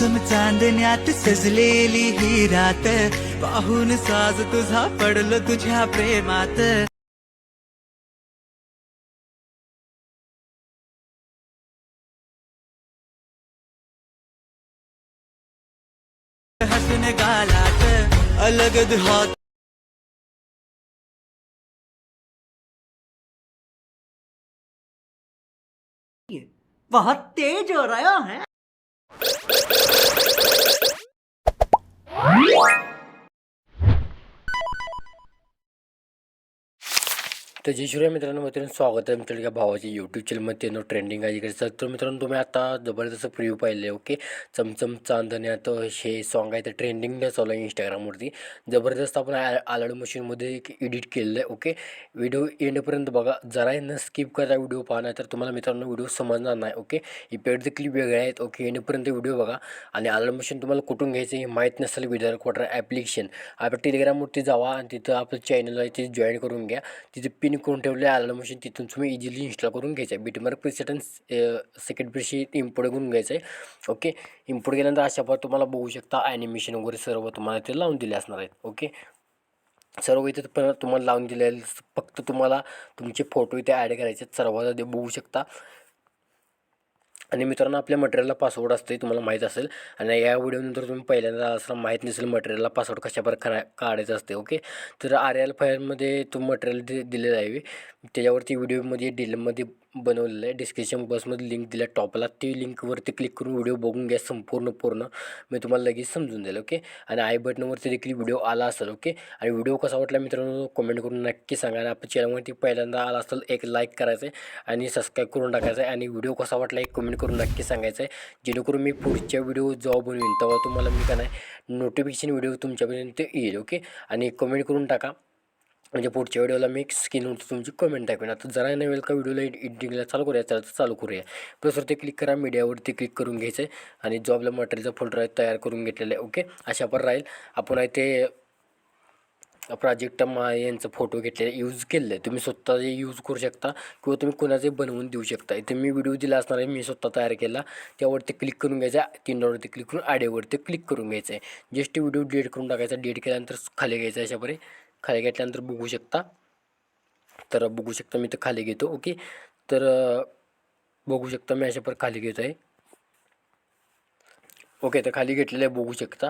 चमचम चांदण्यात सजलेली ही रात। पाहून साज तुझा पडलो तुझ्या प्रेमात। हसून गालात अलगद होत बहुत तेज हो रहा है। What? तर जय शिवराय मित्रांनो मित्रांनो स्वागत आहे मित्रांनो या भावाच्या यूट्यूब चॅनलमध्ये त्यांना ट्रेंडिंग आहे इकडे. तर मित्रांनो तुम्ही आता जबरदस्त प्रिव्ह्यू पाहिले ओके चमचम चांदण्यात हे सॉन्ग आहे ते ट्रेंडिंग चालू आहे इंस्टाग्रामवरती जबरदस्त आपण आ मशीनमध्ये एक एडिट केलेलं आहे ओके व्हिडिओ एंडपर्यंत बघा जरा न स्किप करा व्हिडिओ पाहणार तर तुम्हाला मित्रांनो व्हिडिओ समजणार नाही ओके इपेड क्लिप वेगळे आहेत ओके एंडपर्यंत व्हिडिओ बघा. आणि आलाड मशीन तुम्हाला कुठून घ्यायचं हे माहीत नसेल विदार क्वार्टर ॲप्लिकेशन आपण टेलिग्रामवरती जावा आणि तिथं आपलं चॅनल आहे ते जॉईन करून घ्या. तिथे पिन करून ठेवले. आलेलं मशीन तिथून तुम्ही इझिली इन्स्टॉल करून घ्यायचं आहे. बीटमार्क प्रिसेट सेकंड प्रिशी इम्पोर्ट करून घ्यायचं आहे. ओके इम्पोर्ट केल्यानंतर अशा प्रकारे तुम्हाला बघू शकता ॲनिमेशन वगैरे सर्व तुम्हाला ते लावून दिले असणार आहेत. ओके सर्व इथे पण तुम्हाला लावून दिले फक्त तुम्हाला तुमचे फोटो इथे ॲड करायचे आहेत. सर्वात आधी बघू शकता. आणि मित्रांनो आपल्या मटेरियलला पासवर्ड असते तुम्हाला माहीत असेल. आणि या व्हिडिओनंतर तुम्ही पहिल्यांदा असं माहीत नसेल मटेरियलला पासवर्ड कशा प्रकारे काढायचं असते ओके तर आर एल फायलमध्ये तो मटेरियल दि दिलेलं आहे. त्याच्यावरती व्हिडिओमध्ये डिलमध्ये बनवलेलं आहे. डिस्क्रिप्शन बॉक्समध्ये लिंक दिल्या टॉपला ती लिंकवरती क्लिक करून व्हिडिओ बघून घ्या संपूर्ण पूर्ण. मी तुम्हाला लगेच समजून देईल ओके आणि आय बटनवरती देखील व्हिडिओ आला असेल ओके आणि व्हिडिओ कसा वाटला मित्रांनो कमेंट करून नक्की सांगा. आणि आपल्या चॅनलवरती पहिल्यांदा आला असेल एक लाईक करायचं आहे आणि सबस्क्राईब करून टाकायचं आहे. आणि व्हिडिओ कसा वाटला एक कमेंट करून नक्की सांगायचं आहे. जेणेकरून मी पुढच्या व्हिडिओ जेव्हा बनवीन तेव्हा तुम्हाला मी का नाही नोटिफिकेशन व्हिडिओ तुमच्यापर्यंत येईल ओके आणि कमेंट करून टाका. म्हणजे पुढच्या व्हिडिओला मी स्क्रीनवरती तुमची कमेंट टाकून आता जरा नवेल का व्हिडिओला एडिटिंगला चालू करूया? तर चालू करूया. प्लसवरती क्लिक करा मीडियावरती क्लिक करून घ्यायचं आहे आणि जो मटेरियलचा फोल्डर आहे तयार करून घेतलेला आहे. ओके अशा पण राहील. आपण आहे ते प्राजेक्ट मा यांचं फोटो घेतलेले यूज केलेलं आहे. तुम्ही स्वतः यूज करू शकता. किंवा तुम्ही कोणाचे बनवून देऊ शकता. इथे मी व्हिडिओ दिला असणार आहे. मी स्वतः तयार केला. त्यावरती क्लिक करून घ्यायचा तीन डॉटवरती क्लिक करून आडेवरती क्लिक करून घ्यायचं आहे जस्ट व्हिडिओ डिलीट करून टाकायचा. डिलीट केल्यानंतर खाली घ्यायचा अशा परी खाली घेतल्यानंतर बघू शकता. तर बघू शकता मी तर खाली घेतो. ओके. तर बघू शकता मी अशा पर खाली घेतो आहे ओके तर खाली घेतलेलं आहे बघू शकता.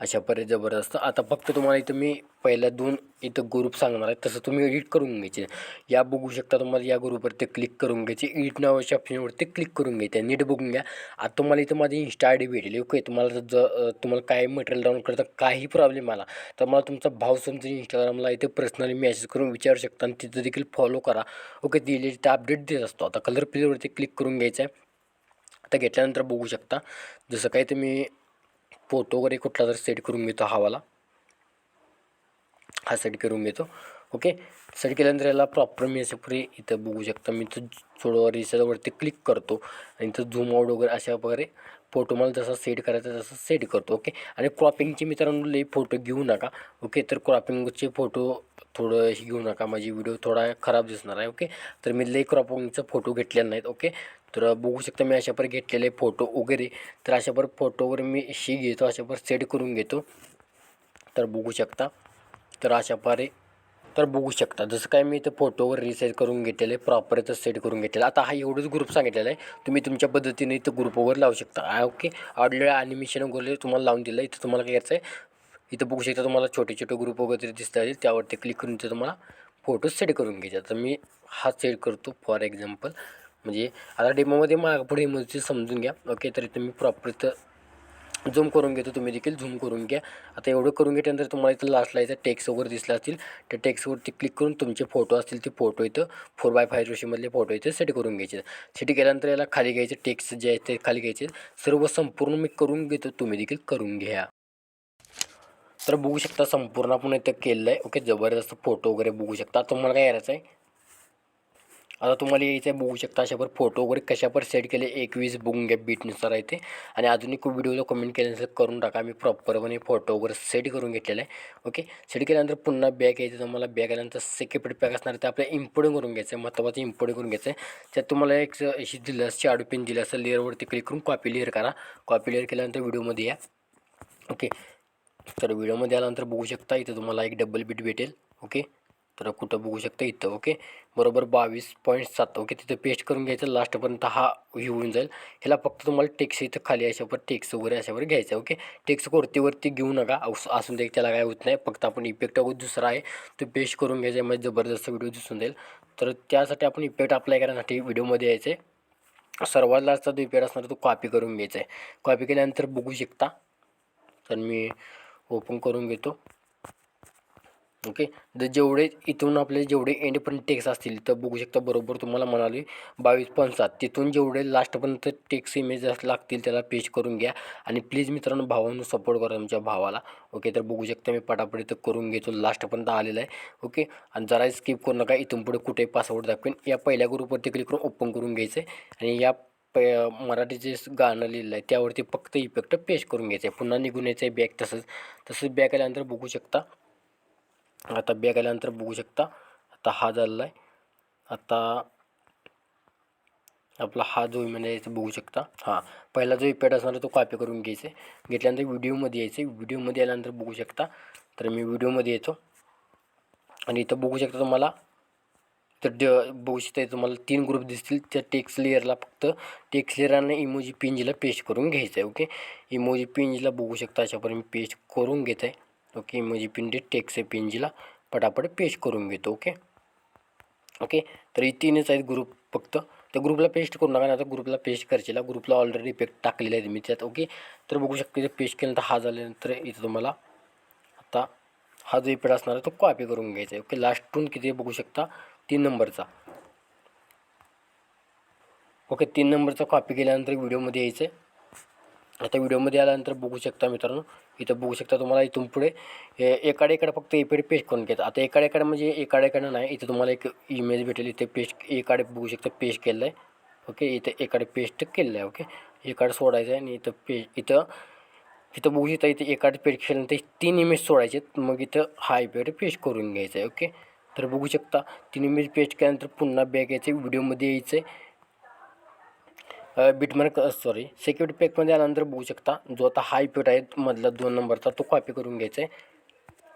अशा पर्यंत जबरदस्त. आता फक्त तुम्हाला इथं मी पहिल्या दोन इथं ग्रुप सांगणार आहे. तसं तुम्ही एडिट करून घ्यायचे. या बघू शकता तुम्हाला या ग्रुपवरती क्लिक करून घ्यायचे. एडिट नावाच्या ऑप्शनवरती क्लिक करून घ्यायचे नीट बघून घ्या. आता तुम्हाला इथं माझी इन्स्टा आय डी भेटेल. ओके तुम्हाला ज तुम्हाला काय मटेरियल डाऊनलोड करता काही प्रॉब्लेम आला तर मला तुमचा भाव समजून इंस्टाग्रामला इथे पर्सनली मेसेज करून विचारू शकता आणि तिथं देखील फॉलो करा. ओके दिले तिथे अपडेट देत असतो. आता कलर प्लेवरती क्लिक करून घ्यायचं आहे. आता घेतल्यानंतर बघू शकता. जसं काही तुम्ही फोटो वगैरे कुठला तर सेट करून घेतो हवाला. हा सेट करून घेतो. ओके सेट केल्यानंतर याला प्रॉपर मी असे पुढे इथं बघू शकता. मी इथं थोडं रिसरवरती क्लिक करतो. आणि इथं झूम आउट वगैरे अशा वगैरे फोटो मला जसा सेट करायचा तसं सेट करतो. ओके आणि क्रॉपिंगचे मित्रांनो लई फोटो घेऊ नका. ओके तर क्रॉपिंगचे फोटो थोडं हे घेऊ नका. माझी व्हिडिओ थोडा खराब दिसणार आहे. ओके तर मी लई क्रॉपिंगचा फोटो घेतलेला नाहीत. ओके तर बघू शकता मी अशा पर घेतलेले फोटो वगैरे. तर अशा पर मी शी घेतो अशा पर सेट करून घेतो. तर बघू शकता. तर अशा पारे तर बघू शकता. जसं काय मी इथं फोटोवर रिसेट करून घेतलेलं आहे प्रॉपर इथं सेट करून घेतलेलं. आता हा एवढंच ग्रुप सांगितलेला आहे. तुम्ही तुमच्या पद्धतीने इथं ग्रुपवर लावू शकता. ओके ऑडले ॲनिमेशन वगैरे तुम्हाला लावून दिलं इथं तुम्हाला काय करायचं आहे इथं बघू शकता तुम्हाला छोटे छोटे ग्रुप वगैरे दिसता येईल त्यावरती क्लिक करून इथं तुम्हाला फोटो सेट करून घ्यायचा. तर मी हा सेट करतो फॉर एक्झाम्पल म्हणजे आता डेमोमध्ये माग पुढे इमोजी समजून घ्या. ओके तर इथं मी प्रॉपर इथं झूम करून घेतो तुम्ही देखील झूम करून घ्या. आता एवढं करून घेतल्यानंतर तुम्हाला इथं लास्टला इथं टेक्स वगैरे दिसला असतील. त्या टेक्सवरती क्लिक करून तुमचे फोटो असतील ते फोटो इथं फोर बाय फाय रोशीमधले फोटो इथे सेट करून घ्यायचे. सेट केल्यानंतर याला खाली घ्यायचे टेक्स्ट जे आहे ते खाली घ्यायचे. सर्व संपूर्ण मी करून घेतो तुम्ही देखील करून घ्या. तर बघू शकता संपूर्ण आपण इथं केलेलं आहे ओके जबरदस्त फोटो वगैरे बघू शकता. तुम्हाला काय करायचं आहे आता तुम्हाला यायचं आहे बघू शकता अशावर फोटो वगैरे कशावर सेट केले एकवीस बघून घ्या बीटनुसार आहे ते. आणि अजून एक व्हिडिओला कमेंट केल्यानंतर करून टाका. मी प्रॉपरपणे फोटो वगैरे सेट करून घेतलेला आहे. ओके सेट केल्यानंतर पुन्हा बॅग यायचं. तुम्हाला बॅग आल्यानंतर सेक्युरिटी पॅक असणार ते आपल्या इम्पोर्टिंग करून घ्यायचं आहे. महत्त्वाचं इम्पोर्टिंग करून घ्यायचं आहे. त्यात तुम्हाला एक अशी दिलं शाडू पेन दिलं असं लेअरवरती क्लिक करून कॉपी लेअर करा. कॉपी लेअर केल्यानंतर व्हिडिओमध्ये या. ओके तर व्हिडिओमध्ये आल्यानंतर बघू शकता इथं तुम्हाला एक डबल बीट भेटेल. ओके तर कुठं बघू शकता इथं ओके बरोबर बावीस पॉईंट सात ओके तिथं पेस्ट करून घ्यायचं लास्टपर्यंत हा हे होऊन जाईल. ह्याला फक्त तुम्हाला टेक्स इथं खाली अशावर टेक्स वगैरे अशावर घ्यायचं ओके टेक्स वरतीवरती घेऊ नका. असून दे त्याला काय होत नाही. फक्त आपण इफेक्ट अगोदर दुसरा आहे तो पेस्ट करून घ्यायचा म्हणजे जबरदस्त व्हिडिओ दिसून जाईल. तर त्यासाठी आपण इफेक्ट अप्लाय करण्यासाठी व्हिडिओमध्ये यायचं आहे सर्वात लास्टचा जो इफेक्ट असणार तो कॉपी करून घ्यायचा आहे कॉपी केल्यानंतर बघू शकता. तर मी ओपन करून घेतो. ओके? जर जेवढे इथून आपले जेवढे एंडपर्यंत टेक्स असतील तर बघू शकता बरोबर तुम्हाला म्हणाले बावीस पॉईंट सात तिथून जेवढे लास्टपर्यंत टेक्स इमेज लागतील त्याला पेज करून घ्या. आणि प्लीज मित्रांनो भावांनो सपोर्ट करा तुमच्या भावाला. ओके? तर बघू शकता मी पटापट इथं करून घेतो. लास्टपर्यंत आलेलं आहे. ओके? आणि जरा स्किप करू नका. इथून पुढे कुठे पासवर्ड दाखवेन. या पहिल्या ग्रुपवरती क्लिक करून ओपन करून घ्यायचं आहे आणि या प मराठीचे गाणं लिहिलं आहे त्यावरती फक्त इफेक्ट पेश करून घ्यायचं आहे पुन्हा निघून यायचं आहे बॅग तसंच. तसंच बॅग आल्यानंतर बघू शकता आता बॅग आल्यानंतर बघू शकता. आता हा झालेला आहे आता आपला हा जो म्हणजे यायचं बघू शकता. हां पहिला जो इफेक्ट असणार तो कॉपी करून घ्यायचा आहे. घेतल्यानंतर व्हिडिओमध्ये यायचं व्हिडिओमध्ये आल्यानंतर बघू शकता. तर मी व्हिडिओमध्ये येतो. आणि इथं बघू शकता तुम्हाला तर ड बघू शकता तुम्हाला तीन ग्रुप दिसतील. त्या टेक्स लेअरला फक्त टेक्स लेअर आणि इमोजी पिंजला पेस्ट करून घ्यायचं आहे ओके इमोजी पिंजला बघू शकता अशापर्यंत पेस्ट करून घेत आहे ओके म्हणजे पिंडी टेक्स आहे पिंजीला पटापट पेस्ट करून घेतो ओके? ओके तर ही तीनच आहेत ग्रुप फक्त. त्या ग्रुपला पेस्ट करू नका आता ग्रुपला पेस्ट करायला ग्रुपला ऑलरेडी इफेक्ट टाकलेला आहे मी त्यात ओके? तर बघू शकते इथं पेस्ट केल्यानंतर हा झाल्यानंतर इथं तुम्हाला आता हा जो इफेक्ट असणार आहे तो कॉपी करून घ्यायचा आहे ओके? लास्टून किती बघू शकता? तीन नंबरचा. ओके तीन नंबरचा कॉपी केल्यानंतर व्हिडिओमध्ये यायचं आहे आता व्हिडिओमध्ये आल्यानंतर बघू शकता मित्रांनो इथं बघू शकता तुम्हाला इथून पुढे हे एकाडेकडे फक्त इफेक्ट पेस्ट करून घ्यायचं आता एकाडेकडे म्हणजे एकाडेकडे नाही इथं तुम्हाला एक इमेज भेटेल. इथे पेस्ट एकाडे बघू शकता पेस्ट केलं आहे ओके इथं एकाडे पेस्ट केलेलं आहे ओके एकाडे सोडायचं आहे आणि इथं पे इथं इथं बघू शकता इथे एकाडे पेस्ट केल्यानंतर तीन इमेज सोडायचे आहेत. मग इथं हा इफेक्ट पेस्ट करून घ्यायचा आहे ओके तर बघू शकता तीन इमेज पेस्ट केल्यानंतर पुन्हा बॅग यायचं व्हिडिओमध्ये यायचं आहे बिटमार्क सॉरी सिक्युरिटी पॅकमध्ये आल्यानंतर बघू शकता जो आता हाय इफेक्ट आहे मधला दोन नंबरचा तो कॉपी करून घ्यायचा आहे.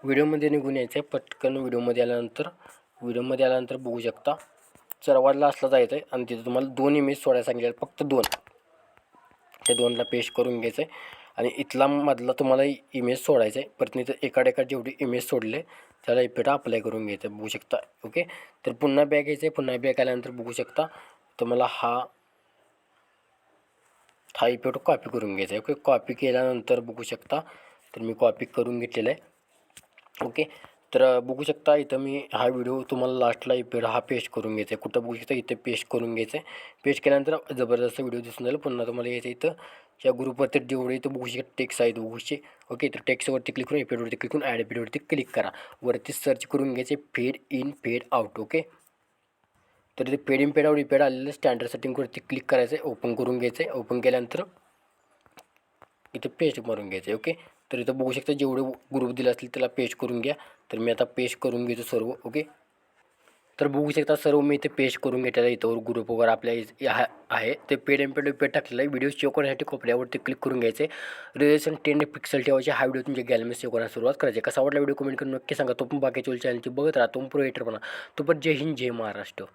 व्हिडिओमध्ये निघून यायचं आहे पटकन व्हिडिओमध्ये आल्यानंतर व्हिडिओमध्ये आल्यानंतर बघू शकता चरवाडला असला जायचं आहे आणि तिथं तुम्हाला दोन इमेज सोडायला सांगितले फक्त दोन. त्या दोनला पेस्ट करून घ्यायचं आहे आणि इथला मधला तुम्हाला इमेज सोडायचं आहे. परत इथं एकाड एकाडेकाड जेवढी इमेज सोडले त्याला इफेक्ट अप्लाय करून घ्यायचं आहे बघू शकता ओके तर पुन्हा बॅग घ्यायचं आहे पुन्हा बॅग आल्यानंतर बघू शकता तुम्हाला हा हा इफेक्ट कॉपी करून घ्यायचा. आहे ओके कॉपी केल्यानंतर बघू शकता तर मी कॉपी करून घेतलेला आहे. ओके तर बघू शकता इथं मी हा व्हिडिओ तुम्हाला लास्टला इफेक्ट हा पेस्ट करून घ्यायचा आहे. कुठं बघू शकता इथे पेस्ट करून घ्यायचं आहे. पेस्ट केल्यानंतर जबरदस्त व्हिडिओ दिसून जाईल पुन्हा तुम्हाला यायचं इथं. या ग्रुपवरती जेवढे इथं बघू शकता टेक्स आहेत बघूचे ओके तर टेक्सवरती क्लिक करून इफेक्टवरती क्लिक करून ॲड इफेक्टवरती क्लिक करा. वरती सर्च करून घ्यायचे fade in fade out okay तर इथे पेड इन पेड आउट आलेलं स्टँडर्ड सेटिंगवरती क्लिक करायचं आहे ओपन करून घ्यायचं आहे ओपन केल्यानंतर इथे पेस्ट मारून घ्यायचं आहे ओके तर इथं बघू शकता जेवढे ग्रुप दिले असतील त्याला पेस्ट करून घ्या. तर मी आता पेस्ट करून घेतो सर्व ओके तर बघू शकता सर्व मी इथे पेस्ट करून घेतलेलं इथं ग्रुप वगैरे आपल्या इथे हा- आहे. ते पेड एम पेड पेड टाकलेलं आहे. व्हिडिओ सेव्ह करण्यासाठी कोपऱ्यावरती क्लिक करून घ्यायचे रिलेशन टेन पिक्सल ठेवायचे. हा व्हिडिओ तुमच्या गॅलरीमध्ये सेव्ह करायला सुरुवात करायची कसा वाटला व्हिडिओ कमेंट करून नक्की सांगा. तो पण बाकीच्या चॅनलची बघत राहा. तो पण प्रोएटर म्हणा तो पण जय हिंद जय महाराष्ट्र.